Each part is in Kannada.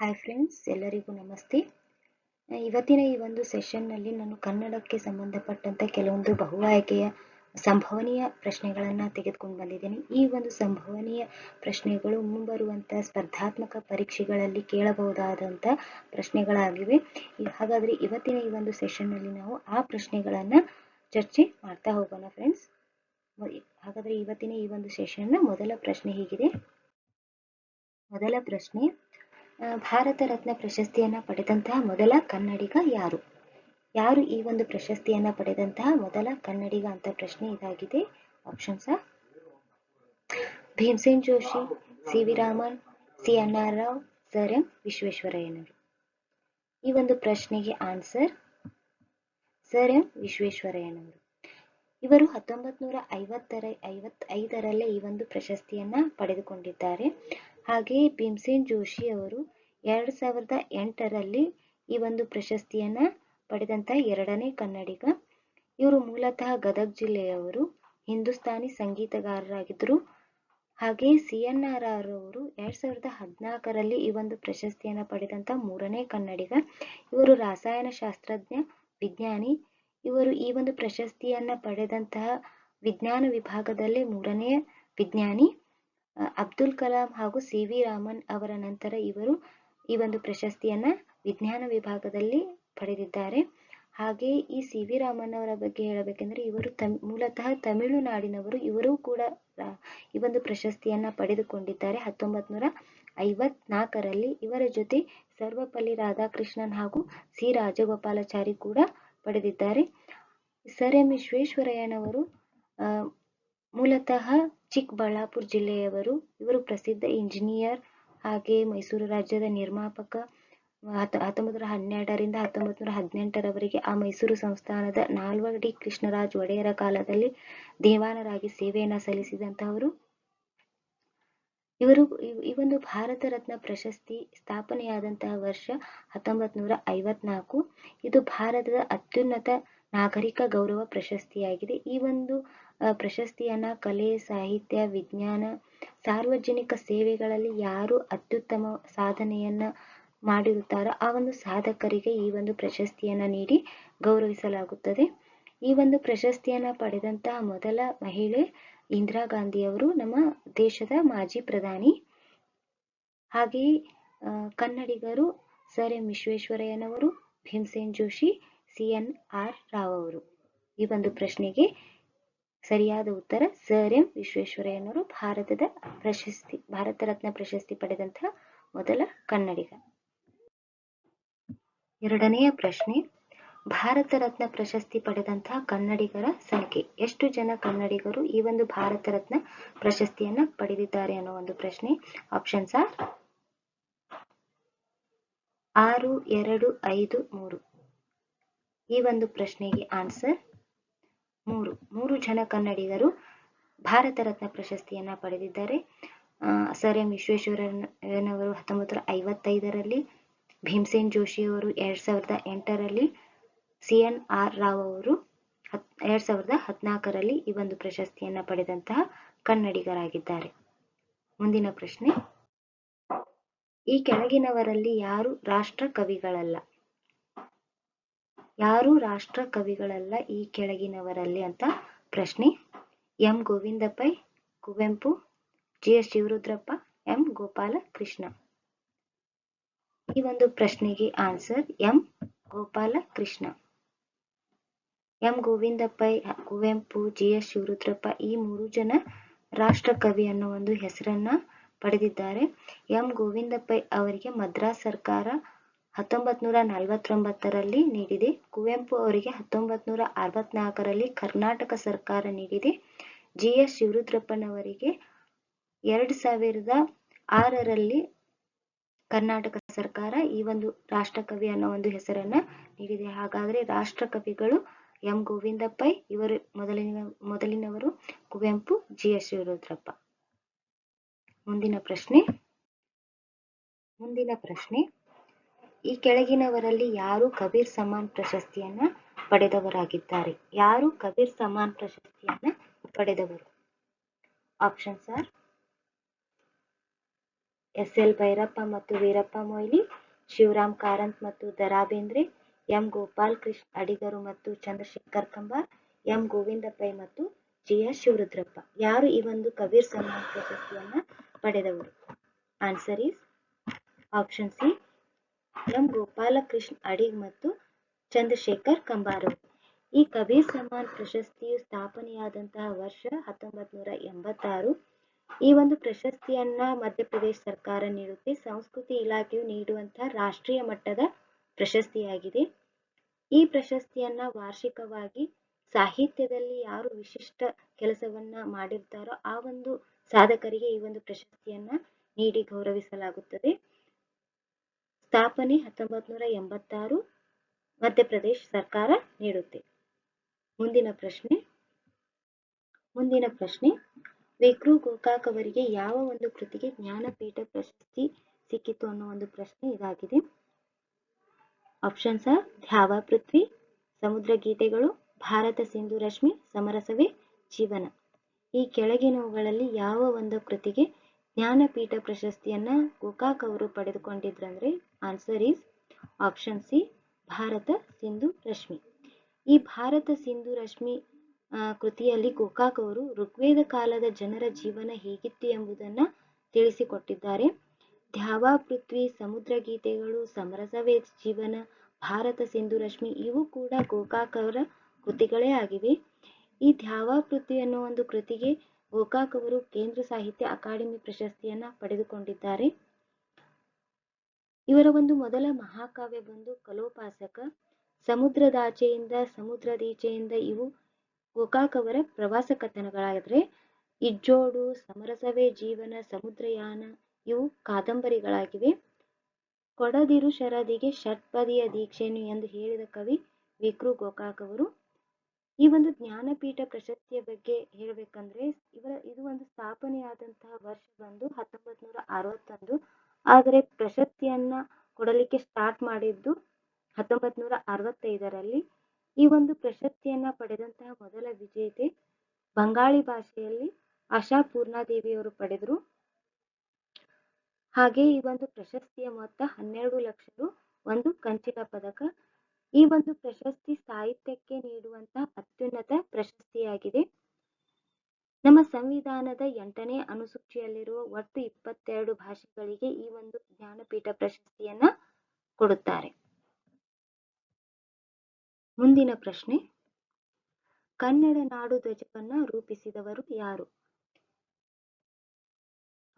ಹಾಯ್ ಫ್ರೆಂಡ್ಸ್ ಎಲ್ಲರಿಗೂ ನಮಸ್ತೆ. ಇವತ್ತಿನ ಈ ಒಂದು ಸೆಷನ್ನಲ್ಲಿ ನಾನು ಕನ್ನಡಕ್ಕೆ ಸಂಬಂಧಪಟ್ಟಂತೆ ಕೆಲವೊಂದು ಬಹು ಆಯ್ಕೆಯ ಸಂಭವನೀಯ ಪ್ರಶ್ನೆಗಳನ್ನು ತೆಗೆದುಕೊಂಡು ಬಂದಿದ್ದೇನೆ. ಈ ಒಂದು ಸಂಭವನೀಯ ಪ್ರಶ್ನೆಗಳು ಮುಂಬರುವಂಥ ಸ್ಪರ್ಧಾತ್ಮಕ ಪರೀಕ್ಷೆಗಳಲ್ಲಿ ಕೇಳಬಹುದಾದಂಥ ಪ್ರಶ್ನೆಗಳಾಗಿವೆ. ಹಾಗಾದರೆ ಇವತ್ತಿನ ಈ ಒಂದು ಸೆಷನ್ನಲ್ಲಿ ನಾವು ಆ ಪ್ರಶ್ನೆಗಳನ್ನು ಚರ್ಚೆ ಮಾಡ್ತಾ ಹೋಗೋಣ ಫ್ರೆಂಡ್ಸ್ ಹಾಗಾದರೆ ಇವತ್ತಿನ ಈ ಒಂದು ಸೆಷನ್ನ ಮೊದಲ ಪ್ರಶ್ನೆ ಹೀಗಿದೆ. ಮೊದಲ ಪ್ರಶ್ನೆ ಭಾರತ ರತ್ನ ಪ್ರಶಸ್ತಿಯನ್ನ ಪಡೆದಂತಹ ಮೊದಲ ಕನ್ನಡಿಗ ಯಾರು? ಯಾರು ಈ ಒಂದು ಪ್ರಶಸ್ತಿಯನ್ನ ಪಡೆದಂತಹ ಮೊದಲ ಕನ್ನಡಿಗ ಅಂತ ಪ್ರಶ್ನೆ ಇದಾಗಿದೆ. Options Bhimsen Joshi C V Raman C N R Rao, sir M. ವಿಶ್ವೇಶ್ವರಯ್ಯನವರು. ಈ ಒಂದು ಪ್ರಶ್ನೆಗೆ ಆನ್ಸರ್ ಸರ್ ಎಂ. ವಿಶ್ವೇಶ್ವರಯ್ಯನವರು. ಇವರು ಹತ್ತೊಂಬತ್ ನೂರ ಐವತ್ತರ, ಐವತ್ತೈದರಲ್ಲೇ ಈ ಒಂದು ಪ್ರಶಸ್ತಿಯನ್ನ ಪಡೆದುಕೊಂಡಿದ್ದಾರೆ. ಹಾಗೆಯೇ ಭೀಮಸೇನ್ ಜೋಶಿ ಅವರು ಎರಡ್ ಸಾವಿರದ ಎಂಟರಲ್ಲಿ ಈ ಒಂದು ಪ್ರಶಸ್ತಿಯನ್ನ ಪಡೆದಂತ ಎರಡನೇ ಕನ್ನಡಿಗ. ಇವರು ಮೂಲತಃ ಗದಗ್ ಜಿಲ್ಲೆಯವರು, ಹಿಂದೂಸ್ತಾನಿ ಸಂಗೀತಗಾರರಾಗಿದ್ದರು ಹಾಗೆ ಸಿ ಎನ್ ಆರ್ ಆರ್ ಅವರು ಎರಡ್ ಸಾವಿರದ ಹದಿನಾಲ್ಕರಲ್ಲಿ ಈ ಒಂದು ಪ್ರಶಸ್ತಿಯನ್ನ ಪಡೆದಂತ ಮೂರನೇ ಕನ್ನಡಿಗ. ಇವರು ರಾಸಾಯನಶಾಸ್ತ್ರಜ್ಞ, ವಿಜ್ಞಾನಿ. ಇವರು ಈ ಒಂದು ಪ್ರಶಸ್ತಿಯನ್ನ ಪಡೆದಂತಹ ವಿಜ್ಞಾನ ವಿಭಾಗದಲ್ಲಿ ಮೂರನೇ ವಿಜ್ಞಾನಿ. ಅಬ್ದುಲ್ ಕಲಾಂ ಹಾಗೂ ಸಿ ವಿ ರಾಮನ್ ಅವರ ನಂತರ ಇವರು ಈ ಒಂದು ಪ್ರಶಸ್ತಿಯನ್ನ ವಿಜ್ಞಾನ ವಿಭಾಗದಲ್ಲಿ ಪಡೆದಿದ್ದಾರೆ. ಹಾಗೆ ಈ ಸಿ ವಿ ರಾಮನ್ ಅವರ ಬಗ್ಗೆ ಹೇಳಬೇಕೆಂದರೆ ಇವರು ತಮ್, ಮೂಲತಃ ತಮಿಳುನಾಡಿನವರು, ಇವರು ಕೂಡ ಈ ಒಂದು ಪ್ರಶಸ್ತಿಯನ್ನ ಪಡೆದುಕೊಂಡಿದ್ದಾರೆ. ಹತ್ತೊಂಬತ್ ನೂರ ಐವತ್ನಾಲ್ಕರಲ್ಲಿ ಇವರ ಜೊತೆ ಸರ್ವಪಲ್ಲಿ ರಾಧಾಕೃಷ್ಣನ್ ಹಾಗೂ ಸಿ. ರಾಜಗೋಪಾಲಾಚಾರಿ ಕೂಡ ಪಡೆದಿದ್ದಾರೆ. Sir M. ವಿಶ್ವೇಶ್ವರಯ್ಯನವರು ಮೂಲತಃ ಚಿಕ್ಕಬಳ್ಳಾಪುರ ಜಿಲ್ಲೆಯವರು, ಇವರು ಪ್ರಸಿದ್ಧ ಇಂಜಿನಿಯರ್ ಹಾಗೆ ಮೈಸೂರು ರಾಜ್ಯದ ನಿರ್ಮಾಪಕ, ಹತ್ ಹತ್ತೊಂಬತ್ತು ನೂರ ಹನ್ನೆರಡರಿಂದ ಹತ್ತೊಂಬತ್ತು ನೂರ ಹದಿನೆಂಟರವರೆಗೆ ಆ ಮೈಸೂರು ಸಂಸ್ಥಾನದ ನಾಲ್ವಡಿ ಕೃಷ್ಣರಾಜ ಒಡೆಯರ ಕಾಲದಲ್ಲಿ ದೇವಾನರಾಗಿ ಸೇವೆಯನ್ನ ಸಲ್ಲಿಸಿದಂತಹವರು. ಇವರು ಈ- ಒಂದು ಭಾರತ ರತ್ನ ಪ್ರಶಸ್ತಿ ಸ್ಥಾಪನೆಯಾದಂತಹ ವರ್ಷ ಹತ್ತೊಂಬತ್ ನೂರ ಐವತ್ನಾಲ್ಕು. ಇದು ಭಾರತದ ಅತ್ಯುನ್ನತ ನಾಗರಿಕ ಗೌರವ ಪ್ರಶಸ್ತಿಯಾಗಿದೆ. ಈ ಒಂದು ಪ್ರಶಸ್ತಿಯನ್ನ ಕಲೆ, ಸಾಹಿತ್ಯ, ವಿಜ್ಞಾನ ಸಾರ್ವಜನಿಕ ಸೇವೆಗಳಲ್ಲಿ ಯಾರು ಅತ್ಯುತ್ತಮ ಸಾಧನೆಯನ್ನ ಮಾಡಿರುತ್ತಾರೋ ಆ ಒಂದು ಸಾಧಕರಿಗೆ ಈ ಒಂದು ಪ್ರಶಸ್ತಿಯನ್ನ ನೀಡಿ ಗೌರವಿಸಲಾಗುತ್ತದೆ. ಈ ಒಂದು ಪ್ರಶಸ್ತಿಯನ್ನ ಪಡೆದಂತಹ ಮೊದಲ ಮಹಿಳೆ ಇಂದಿರಾ ಗಾಂಧಿಯವರು ನಮ್ಮ ದೇಶದ ಮಾಜಿ ಪ್ರಧಾನಿ. ಹಾಗೆಯೇ ಕನ್ನಡಿಗರು ಸರ್ ಎಂ ವಿಶ್ವೇಶ್ವರಯ್ಯನವರು ಭೀಮಸೇನ್ ಜೋಶಿ, ಸಿ ಆರ್ ರಾವ್ ಅವರು ಈ ಒಂದು ಪ್ರಶ್ನೆಗೆ ಸರಿಯಾದ ಉತ್ತರ ಸರ್ ಎಂ ವಿಶ್ವೇಶ್ವರಯ್ಯನವರು ಭಾರತದ ಪ್ರಶಸ್ತಿ, ಭಾರತ ರತ್ನ ಪ್ರಶಸ್ತಿ ಪಡೆದಂತಹ ಮೊದಲ ಕನ್ನಡಿಗ. ಎರಡನೆಯ ಪ್ರಶ್ನೆ, ಭಾರತ ರತ್ನ ಪ್ರಶಸ್ತಿ ಪಡೆದಂತಹ ಕನ್ನಡಿಗರ ಸಂಖ್ಯೆ. ಎಷ್ಟು ಜನ ಕನ್ನಡಿಗರು ಈ ಒಂದು ಭಾರತ ರತ್ನ ಪ್ರಶಸ್ತಿಯನ್ನ ಪಡೆದಿದ್ದಾರೆ ಅನ್ನೋ ಒಂದು ಪ್ರಶ್ನೆ. ಆಪ್ಷನ್ಸ್ ಆರ್ ಆರು, ಎರಡು, ಐದು, ಮೂರು. ಈ ಒಂದು ಪ್ರಶ್ನೆಗೆ ಆನ್ಸರ್ ಮೂರು ಜನ ಕನ್ನಡಿಗರು ಭಾರತ ರತ್ನ ಪ್ರಶಸ್ತಿಯನ್ನ ಪಡೆದಿದ್ದಾರೆ. ಸರ್ ಎಂ ವಿಶ್ವೇಶ್ವರಯ್ಯನವರು ಹತ್ತೊಂಬತ್ತು ನೂರ ಐವತ್ತೈದರಲ್ಲಿ, ಭೀಮಸೇನ್ ಜೋಶಿ ಅವರು ಎರಡ್ ಸಾವಿರದ ಎಂಟರಲ್ಲಿ ಸಿ ಎನ್ ಆರ್ ರಾವ್ ಅವರು ಹತ್, ಎರಡ್ ಸಾವಿರದ ಹದಿನಾಲ್ಕರಲ್ಲಿ ಈ ಒಂದು ಪ್ರಶಸ್ತಿಯನ್ನ ಪಡೆದಂತಹ ಕನ್ನಡಿಗರಾಗಿದ್ದಾರೆ. ಮುಂದಿನ ಪ್ರಶ್ನೆ. ಈ ಕೆಳಗಿನವರಲ್ಲಿ ಯಾರು ರಾಷ್ಟ್ರ ಕವಿಗಳಲ್ಲ? ಯಾರು ರಾಷ್ಟ್ರ ಕವಿಗಳಲ್ಲ ಈ ಕೆಳಗಿನವರಲ್ಲಿ ಅಂತ ಪ್ರಶ್ನೆ. M. Govinda Pai Kuvempu, G. S. Shivarudrappa, M. Gopala Krishna ಈ ಒಂದು ಪ್ರಶ್ನೆಗೆ answer M. Gopala Krishna M. Govinda Pai Kuvempu, G. S. Shivarudrappa ಈ ಮೂರು ಜನ ರಾಷ್ಟ್ರ ಕವಿ ಅನ್ನೋ ಒಂದು ಹೆಸರನ್ನ ಪಡೆದಿದ್ದಾರೆ. ಎಂ. ಗೋವಿಂದ ಪೈ ಅವರಿಗೆ ಮದ್ರಾಸ್ ಸರ್ಕಾರ ಹತ್ತೊಂಬತ್ ನೂರ ನಲವತ್ತೊಂಬತ್ತರಲ್ಲಿ ನೀಡಿದೆ. ಕುವೆಂಪು ಅವರಿಗೆ ಹತ್ತೊಂಬತ್ ನೂರ ಅರವತ್ನಾಲ್ಕರಲ್ಲಿ ಕರ್ನಾಟಕ ಸರ್ಕಾರ ನೀಡಿದೆ. ಜಿ ಎಸ್ ಶಿವರುದ್ರಪ್ಪನವರಿಗೆ ಎರಡ್ ಸಾವಿರದ ಆರರಲ್ಲಿ ಕರ್ನಾಟಕ ಸರ್ಕಾರ ಈ ಒಂದು ರಾಷ್ಟ್ರಕವಿ ಅನ್ನೋ ಒಂದು ಹೆಸರನ್ನ ನೀಡಿದೆ. ಹಾಗಾದ್ರೆ ರಾಷ್ಟ್ರಕವಿಗಳು ಎಂ. ಗೋವಿಂದ ಪೈ ಇವರು ಮೊದಲಿನ, ಮೊದಲಿನವರು ಕುವೆಂಪು ಜಿ ಎಸ್ ಶಿವರುದ್ರಪ್ಪ. ಮುಂದಿನ ಪ್ರಶ್ನೆ ಮುಂದಿನ ಪ್ರಶ್ನೆ. ಈ ಕೆಳಗಿನವರಲ್ಲಿ ಯಾರು ಕಬೀರ್ ಸಮ್ಮಾನ್ ಪ್ರಶಸ್ತಿಯನ್ನ ಪಡೆದವರಾಗಿದ್ದಾರೆ? ಯಾರು ಕಬೀರ್ ಸಮ್ಮಾನ್ ಪ್ರಶಸ್ತಿಯನ್ನ ಪಡೆದವರು? Options are S L Bhyrappa ಮತ್ತು ವೀರಪ್ಪ ಮೊಯ್ಲಿ, ಶಿವರಾಮ್ ಕಾರಂತ್ ಮತ್ತು ದರಾ ಬೇಂದ್ರೆ ಎಂ ಗೋಪಾಲ್ ಕೃಷ್ಣ ಅಡಿಗರು ಮತ್ತು ಚಂದ್ರಶೇಖರ್ ಕಂಬಾರ್ ಎಂ ಗೋವಿಂದ ಮತ್ತು ಜಿ ಎಸ್ ಶಿವರುದ್ರಪ್ಪ. ಯಾರು ಈ ಒಂದು ಕಬೀರ್ ಸಮ್ಮಾನ್ ಪ್ರಶಸ್ತಿಯನ್ನ ಪಡೆದವರು? Answer is option C M Gopalakrishna Adiga ಮತ್ತು ಚಂದ್ರಶೇಖರ್ ಕಂಬಾರರು ಈ ಕಬೀರ್ ಸಮಾನ್ ಪ್ರಶಸ್ತಿಯು ಸ್ಥಾಪನೆಯಾದಂತಹ ವರ್ಷ ಹತ್ತೊಂಬತ್ ನೂರ ಎಂಬತ್ತಾರು. ಈ ಒಂದು ಪ್ರಶಸ್ತಿಯನ್ನ ಮಧ್ಯಪ್ರದೇಶ ಸರ್ಕಾರ ನೀಡುತ್ತೆ. ಸಂಸ್ಕೃತಿ ಇಲಾಖೆಯು ನೀಡುವಂತಹ ರಾಷ್ಟ್ರೀಯ ಮಟ್ಟದ ಪ್ರಶಸ್ತಿಯಾಗಿದೆ. ಈ ಪ್ರಶಸ್ತಿಯನ್ನ ವಾರ್ಷಿಕವಾಗಿ ಸಾಹಿತ್ಯದಲ್ಲಿ ಯಾರು ವಿಶಿಷ್ಟ ಕೆಲಸವನ್ನ ಮಾಡಿರ್ತಾರೋ ಆ ಒಂದು ಸಾಧಕರಿಗೆ ಈ ಒಂದು ಪ್ರಶಸ್ತಿಯನ್ನ ನೀಡಿ ಗೌರವಿಸಲಾಗುತ್ತದೆ. ಸ್ಥಾಪನೆ ಹತ್ತೊಂಬತ್ ನೂರ ಎಂಬತ್ತಾರು ಮಧ್ಯಪ್ರದೇಶ ಸರ್ಕಾರ ನೀಡುತ್ತೆ. ಮುಂದಿನ ಪ್ರಶ್ನೆ ಮುಂದಿನ ಪ್ರಶ್ನೆ, ವಿಕ್ರು ಗೋಕಾಕ್ ಅವರಿಗೆ ಯಾವ ಒಂದು ಕೃತಿಗೆ ಜ್ಞಾನಪೀಠ ಪ್ರಶಸ್ತಿ ಸಿಕ್ಕಿತು ಅನ್ನೋ ಒಂದು ಪ್ರಶ್ನೆ ಇದಾಗಿದೆ. ಆಪ್ಷನ್ಸ್ ಧ್ಯಾವ ಪೃಥ್ವಿ, ಸಮುದ್ರ ಗೀತೆಗಳು, ಭಾರತ ಸಿಂಧು ರಶ್ಮಿ, ಸಮರಸವೇ, ಜೀವನ. ಈ ಕೆಳಗಿನವುಗಳಲ್ಲಿ ಯಾವ ಒಂದು ಕೃತಿಗೆ ಜ್ಞಾನಪೀಠ ಪ್ರಶಸ್ತಿಯನ್ನ ಗೋಕಾಕ್ ಅವರು ಪಡೆದುಕೊಂಡಿದ್ರಂದ್ರೆ answer is option C Bharata Sindhu Rashmi ಈ ಭಾರತ ಸಿಂಧು ರಶ್ಮಿ ಕೃತಿಯಲ್ಲಿ ಗೋಕಾಕ್ ಅವರು ಋಗ್ವೇದ ಕಾಲದ ಜನರ ಜೀವನ ಹೇಗಿತ್ತು ಎಂಬುದನ್ನು ತಿಳಿಸಿಕೊಟ್ಟಿದ್ದಾರೆ. ಧ್ಯಾವ ಪೃಥ್ವಿ, ಸಮುದ್ರ ಗೀತೆಗಳು ಸಮರಸವೇ ಜೀವನ ಭಾರತ ಸಿಂಧು ರಶ್ಮಿ ಇವು ಕೂಡ ಗೋಕಾಕ್ ಅವರ ಕೃತಿಗಳೇ ಆಗಿವೆ. ಈ ಧ್ಯಾವ ಪೃಥ್ವಿ ಅನ್ನೋ ಒಂದು ಕೃತಿಗೆ ಗೋಕಾಕ್ ಅವರು ಕೇಂದ್ರ ಸಾಹಿತ್ಯ ಅಕಾಡೆಮಿ ಪ್ರಶಸ್ತಿಯನ್ನ ಪಡೆದುಕೊಂಡಿದ್ದಾರೆ. ಇವರ ಒಂದು ಮೊದಲ ಮಹಾಕಾವ್ಯ ಬಂದು ಕಲೋಪಾಸಕ, ಸಮುದ್ರದಾಚೆಯಿಂದ ಸಮುದ್ರದೀಚೆಯಿಂದ ಇವು ಗೋಕಾಕ್ ಅವರ ಪ್ರವಾಸ ಕಥನಗಳಾದರೆ ಇಜ್ಜೋಡು, ಸಮರಸವೇ ಜೀವನ, ಸಮುದ್ರಯಾನ ಇವು ಕಾದಂಬರಿಗಳಾಗಿವೆ. ಕೊಡದಿರು ಶರದಿಗೆ ಷಟ್ಪದಿಯ ದೀಕ್ಷೆಯನ್ನು ಎಂದು ಹೇಳಿದ ಕವಿ ವಿಕ್ರು ಗೋಕಾಕ್ ಅವರು. ಈ ಒಂದು ಜ್ಞಾನಪೀಠ ಪ್ರಶಸ್ತಿಯ ಬಗ್ಗೆ ಹೇಳಬೇಕಂದ್ರೆ, ಇವರ ಇದು ಒಂದು ಸ್ಥಾಪನೆಯಾದಂತಹ ವರ್ಷ ಬಂದು ಹತ್ತೊಂಬತ್ ನೂರ ಅರವತ್ತೊಂದು. ಆದರೆ ಪ್ರಶಸ್ತಿಯನ್ನ ಕೊಡಲಿಕ್ಕೆ ಸ್ಟಾರ್ಟ್ ಮಾಡಿದ್ದು ಹತ್ತೊಂಬತ್ ನೂರ ಅರವತ್ತೈದರಲ್ಲಿ ಈ ಒಂದು ಪ್ರಶಸ್ತಿಯನ್ನ ಪಡೆದಂತಹ ಮೊದಲ ವಿಜೇತೆ ಬಂಗಾಳಿ ಭಾಷೆಯಲ್ಲಿ ಆಶಾ ಪೂರ್ಣಾದೇವಿಯವರು ಪಡೆದರು. ಹಾಗೆ ಈ ಒಂದು ಪ್ರಶಸ್ತಿಯ ಮೊತ್ತ ಹನ್ನೆರಡು ಲಕ್ಷ ರು, ಒಂದು ಕಂಚಿನ ಪದಕ. ಈ ಒಂದು ಪ್ರಶಸ್ತಿ ಸಾಹಿತ್ಯಕ್ಕೆ ನೀಡುವಂತಹ ಅತ್ಯುನ್ನತ ಪ್ರಶಸ್ತಿಯಾಗಿದೆ. ನಮ್ಮ ಸಂವಿಧಾನದ ಎಂಟನೇ ಅನುಸೂಚಿಯಲ್ಲಿರುವ ಒಟ್ಟು ಇಪ್ಪತ್ತೆರಡು ಭಾಷೆಗಳಿಗೆ ಈ ಒಂದು ಜ್ಞಾನಪೀಠ ಪ್ರಶಸ್ತಿಯನ್ನ ಕೊಡುತ್ತಾರೆ. ಮುಂದಿನ ಪ್ರಶ್ನೆ. ಕನ್ನಡ ನಾಡು ಧ್ವಜವನ್ನ ರೂಪಿಸಿದವರು ಯಾರು?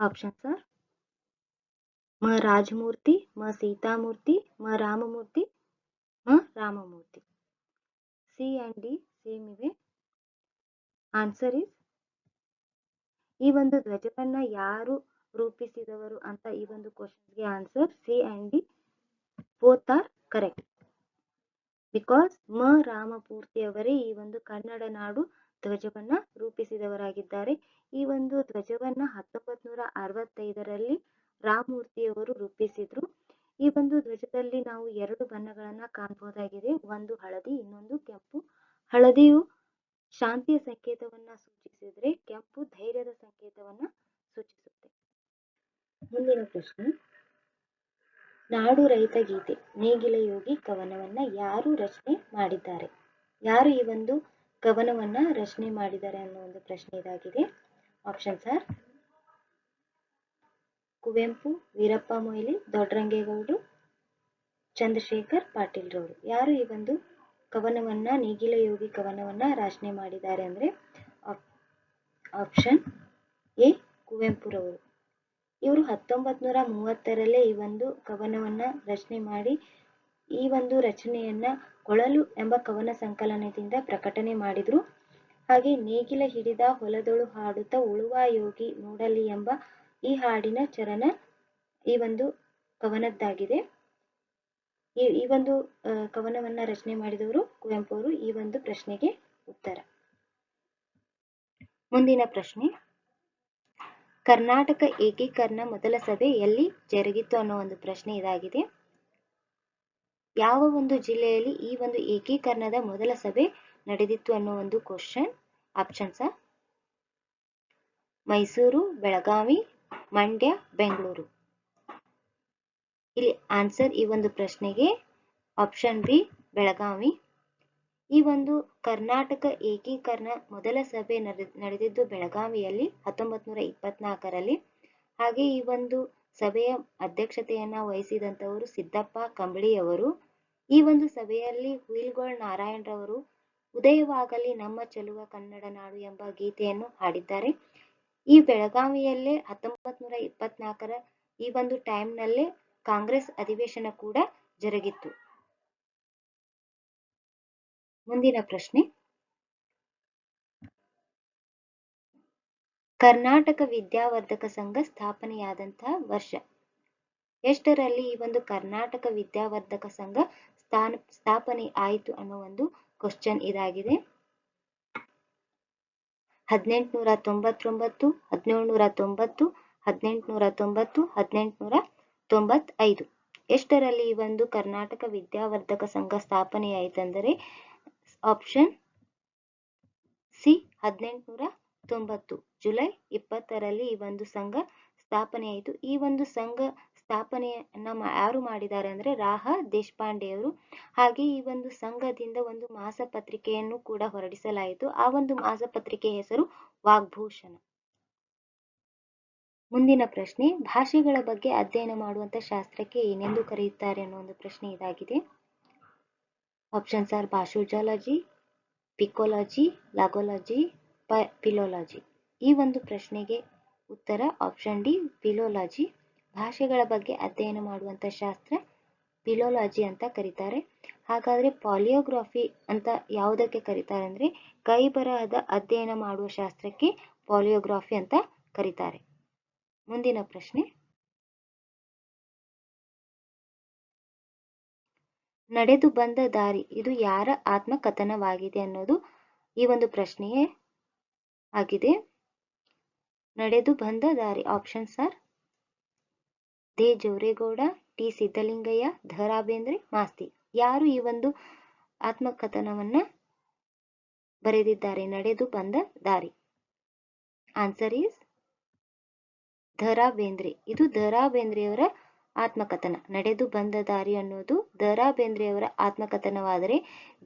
ಆಪ್ಷನ್ಸ್ ಆರ್ ಮ. ರಾಜಮೂರ್ತಿ, ಮ. Seetamurthy, Ma. Ramamurthy Ma. Ramamurthy. C and D, same ಇವೆ. ಆನ್ಸರ್ ಇಸ್ ಈ ಒಂದು ಧ್ವಜವನ್ನ ಯಾರು ರೂಪಿಸಿದವರು ಅಂತ ಈ ಒಂದು ಕ್ವಶನ್ಗೆ answer C and D both are correct because Ma Ramamurthy ಅವರೇ ಈ ಒಂದು ಕನ್ನಡ ನಾಡು ಧ್ವಜವನ್ನ ರೂಪಿಸಿದವರಾಗಿದ್ದಾರೆ. ಈ ಒಂದು ಧ್ವಜವನ್ನ ಹತ್ತೊಂಬತ್ ನೂರ ಅರವತ್ತೈದರಲ್ಲಿ ರಾಮಮೂರ್ತಿಯವರು ರೂಪಿಸಿದ್ರು. ಈ ಒಂದು ಧ್ವಜದಲ್ಲಿ ನಾವು ಎರಡು ಬಣ್ಣಗಳನ್ನ ಕಾಣಬಹುದಾಗಿದೆ ಒಂದು ಹಳದಿ, ಇನ್ನೊಂದು ಕೆಂಪು. ಹಳದಿಯು ಶಾಂತಿಯ ಸಂಕೇತವನ್ನ ಸೂಚಿಸಿದ್ರೆ ಕೆಂಪು ಧೈರ್ಯದ ಸಂಕೇತವನ್ನ ಸೂಚಿಸುತ್ತೆ. ಮುಂದಿನ ಪ್ರಶ್ನೆ. ನಾಡು ರೈತ ಗೀತೆ, ನೇಗಿಲ ಯೋಗಿ ಕವನವನ್ನ ಯಾರು ರಚನೆ ಮಾಡಿದ್ದಾರೆ? ಯಾರು ಈ ಒಂದು ಕವನವನ್ನ ರಚನೆ ಮಾಡಿದ್ದಾರೆ ಅನ್ನೋ ಒಂದು ಪ್ರಶ್ನೆ ಇದಾಗಿದೆ. ಆಪ್ಷನ್ಸ್ ಆರ್ ಕುವೆಂಪು, ವೀರಪ್ಪ ಮೊಯ್ಲಿ ದೊಡ್ಡರಂಗೇಗೌಡರು ಚಂದ್ರಶೇಖರ್ ಪಾಟೀಲ್ ರವರು. ಯಾರು ಈ ಒಂದು ಕವನವನ್ನ, ನೇಗಿಲ ಯೋಗಿ ಕವನವನ್ನ ರಚನೆ ಮಾಡಿದ್ದಾರೆ ಅಂದ್ರೆ ಆಪ್ಷನ್ ಎ ಕುವೆಂಪುರವರು. ಇವರು ಹತ್ತೊಂಬತ್ ನೂರ ಮೂವತ್ತರಲ್ಲೇ ಈ ಒಂದು ಕವನವನ್ನ ರಚನೆ ಮಾಡಿ, ಈ ಒಂದು ರಚನೆಯನ್ನ ಕೊಳಲು ಎಂಬ ಕವನ ಸಂಕಲನದಿಂದ ಪ್ರಕಟಣೆ ಮಾಡಿದ್ರು. ಹಾಗೆ ನೇಗಿಲ ಹಿಡಿದ ಹೊಲದೊಳು ಹಾಡುತ್ತಾ ಉಳುವ ಯೋಗಿ ನೋಡಲಿ ಎಂಬ ಈ ಹಾಡಿನ ಚರಣ ಈ ಒಂದು ಕವನದ್ದಾಗಿದೆ. ಈ ಈ ಒಂದು ಕವನವನ್ನ ರಚನೆ ಮಾಡಿದವರು ಕುವೆಂಪು ಅವರು ಈ ಒಂದು ಪ್ರಶ್ನೆಗೆ ಉತ್ತರ. ಮುಂದಿನ ಪ್ರಶ್ನೆ. ಕರ್ನಾಟಕ ಏಕೀಕರಣ ಮೊದಲ ಸಭೆ ಎಲ್ಲಿ ಜರುಗಿತು ಅನ್ನೋ ಒಂದು ಪ್ರಶ್ನೆ ಇದಾಗಿದೆ. ಯಾವ ಒಂದು ಜಿಲ್ಲೆಯಲ್ಲಿ ಈ ಒಂದು ಏಕೀಕರಣದ ಮೊದಲ ಸಭೆ ನಡೆದಿತ್ತು ಅನ್ನೋ ಒಂದು ಕ್ವಶನ್ ಆಪ್ಷನ್ಸ್ ಮೈಸೂರು, ಬೆಳಗಾವಿ, ಮಂಡ್ಯ, ಬೆಂಗಳೂರು. ಇಲ್ಲಿ ಆನ್ಸರ್ ಈ ಒಂದು ಪ್ರಶ್ನೆಗೆ ಆಪ್ಷನ್ ಬಿ ಬೆಳಗಾವಿ. ಈ ಒಂದು ಕರ್ನಾಟಕ ಏಕೀಕರಣ ಮೊದಲ ಸಭೆ ನಡೆ- ನಡೆದಿದ್ದು ಬೆಳಗಾವಿಯಲ್ಲಿ ಹತ್ತೊಂಬತ್ ನೂರ ಇಪ್ಪತ್ನಾಲ್ಕರಲ್ಲಿ. ಹಾಗೆ ಈ ಒಂದು ಸಭೆಯ ಅಧ್ಯಕ್ಷತೆಯನ್ನ ವಹಿಸಿದಂತವರು ಸಿದ್ದಪ್ಪ ಕಂಬಳಿಯವರು. ಈ ಒಂದು ಸಭೆಯಲ್ಲಿ ಹುಯಿಲ್ಗೋಳ್ ನಾರಾಯಣರವರು ಉದಯವಾಗಲಿ ನಮ್ಮ ಚೆಲುವ ಕನ್ನಡ ನಾಡು ಎಂಬ ಗೀತೆಯನ್ನು ಹಾಡಿದ್ದಾರೆ. ಈ ಬೆಳಗಾವಿಯಲ್ಲೇ ಹತ್ತೊಂಬತ್ ನೂರ ಇಪ್ಪತ್ನಾಲ್ಕರ ಈ ಒಂದು ಟೈಮ್ನಲ್ಲೇ ಕಾಂಗ್ರೆಸ್ ಅಧಿವೇಶನ ಕೂಡ ಜರುಗಿತ್ತು. ಮುಂದಿನ ಪ್ರಶ್ನೆ. ಕರ್ನಾಟಕ ವಿದ್ಯಾವರ್ಧಕ ಸಂಘ ಸ್ಥಾಪನೆಯಾದಂತಹ ವರ್ಷ. ಎಷ್ಟರಲ್ಲಿ ಈ ಒಂದು ಕರ್ನಾಟಕ ವಿದ್ಯಾವರ್ಧಕ ಸಂಘ ಸ್ಥಾನ, ಸ್ಥಾಪನೆ ಆಯಿತು ಅನ್ನೋ ಒಂದು ಕ್ವಶನ್ ಇದಾಗಿದೆ. ಹದಿನೆಂಟುನೂರ ತೊಂಬತ್ತೊಂಬತ್ತು, ಹದಿನೇಳುನೂರ ತೊಂಬತ್ತು, ಹದಿನೆಂಟುನೂರ ತೊಂಬತ್ತು, ಹದಿನೆಂಟುನೂರ ತೊಂಬತ್ತೈದು. ಎಷ್ಟರಲ್ಲಿ ಈ ಒಂದು ಕರ್ನಾಟಕ ವಿದ್ಯಾವರ್ಧಕ ಸಂಘ ಸ್ಥಾಪನೆಯಾಯಿತೆಂದರೆ ಆಪ್ಷನ್ ಸಿ ಹದಿನೆಂಟುನೂರ ತೊಂಬತ್ತು. ಜುಲೈ ಇಪ್ಪತ್ತರಲ್ಲಿ ಈ ಒಂದು ಸಂಘ ಸ್ಥಾಪನೆಯಾಯಿತು. ಈ ಒಂದು ಸಂಘ ಸ್ಥಾಪನೆಯನ್ನ ಯಾರು ಮಾಡಿದ್ದಾರೆ ಅಂದ್ರೆ ರಾಹ ದೇಶಪಾಂಡೆಯವರು ಹಾಗೆ ಈ ಒಂದು ಸಂಘದಿಂದ ಒಂದು ಮಾಸಪತ್ರಿಕೆಯನ್ನು ಕೂಡ ಹೊರಡಿಸಲಾಯಿತು. ಆ ಒಂದು ಮಾಸಪತ್ರಿಕೆ ಹೆಸರು ವಾಗ್ಭೂಷಣ. ಮುಂದಿನ ಪ್ರಶ್ನೆ, ಭಾಷೆಗಳ ಬಗ್ಗೆ ಅಧ್ಯಯನ ಮಾಡುವಂತ ಶಾಸ್ತ್ರಕ್ಕೆ ಏನೆಂದು ಕರೆಯುತ್ತಾರೆ ಅನ್ನೋ ಒಂದು ಪ್ರಶ್ನೆ ಇದಾಗಿದೆ. ಆಪ್ಷನ್ಸ್ ಆರ್ ಭಾಷೋಜಾಲಜಿ ಪಿಕೋಲಾಜಿ ಲಾಗೋಲಾಜಿ ಪಿಲೋಲಾಜಿ ಈ ಒಂದು ಪ್ರಶ್ನೆಗೆ ಉತ್ತರ ಆಪ್ಷನ್ ಡಿ ಪಿಲೋಲಾಜಿ ಭಾಷೆಗಳ ಬಗ್ಗೆ ಅಧ್ಯಯನ ಮಾಡುವಂಥ ಶಾಸ್ತ್ರ ಪಿಲೋಲಾಜಿ ಅಂತ ಕರೀತಾರೆ. ಹಾಗಾದರೆ ಪಾಲಿಯೋಗ್ರಫಿ ಅಂತ ಯಾವುದಕ್ಕೆ ಕರೀತಾರೆ ಅಂದರೆ ಕೈ ಬರಹದ ಅಧ್ಯಯನ ಮಾಡುವ ಶಾಸ್ತ್ರಕ್ಕೆ ಪಾಲಿಯೋಗ್ರಫಿ ಅಂತ ಕರೀತಾರೆ. ಮುಂದಿನ ಪ್ರಶ್ನೆ. ನಡೆದು ಬಂದ ದಾರಿ, ಇದು ಯಾರ ಆತ್ಮಕಥನವಾಗಿದೆ ಅನ್ನೋದು ಈ ಒಂದು ಪ್ರಶ್ನೆಯೇ ಆಗಿದೆ. ನಡೆದು ಬಂದ ದಾರಿ options are De Javaregowda, T Siddalingaiah Da Ra Bendre Masti. ಯಾರು ಈ ಒಂದು ಆತ್ಮಕಥನವನ್ನ ಬರೆದಿದ್ದಾರೆ, ನಡೆದು ಬಂದ ದಾರಿ? ಆನ್ಸರ್ ಈಸ್ ದ ರಾ ಬೇಂದ್ರೆ ಇದು ದ ರಾ ಬೇಂದ್ರೆಯವರ ಆತ್ಮಕಥನ. ನಡೆದು ಬಂದ ದಾರಿ ಅನ್ನೋದು ದ ರಾ ಬೇಂದ್ರೆಯವರ ಆತ್ಮಕಥನವಾದರೆ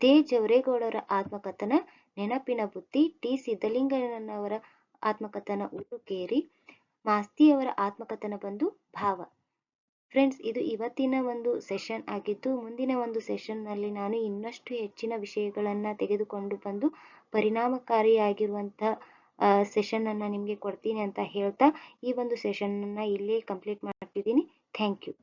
ದೇ. ಜವರೇಗೌಡರ ಆತ್ಮಕಥನ, ನೆನಪಿನ ಬುತ್ತಿ ಟಿ. ಸಿದ್ದಲಿಂಗಯ್ಯನವರ ಆತ್ಮಕಥನ ಉಡುಕೇರಿ ಮಾಸ್ತಿಯವರ ಆತ್ಮಕಥನ ಬಂದು ಭಾವ. ಫ್ರೆಂಡ್ಸ್, ಇದು ಇವತ್ತಿನ ಒಂದು ಸೆಷನ್ ಆಗಿದ್ದು, ಮುಂದಿನ ಒಂದು ಸೆಷನ್ನಲ್ಲಿ ನಾನು ಇನ್ನಷ್ಟು ಹೆಚ್ಚಿನ ವಿಷಯಗಳನ್ನ ತೆಗೆದುಕೊಂಡು ಬಂದು ಪರಿಣಾಮಕಾರಿಯಾಗಿರುವಂತಹ ಸೆಷನ್ ಅನ್ನ ನಿಮಗೆ ಕೊಡ್ತೀನಿ ಅಂತ ಹೇಳ್ತಾ, ಈ ಒಂದು ಸೆಷನ್ ಅನ್ನ ಇಲ್ಲೇ ಕಂಪ್ಲೀಟ್ ಮಾಡ್ತಿದ್ದೀನಿ. Thank you.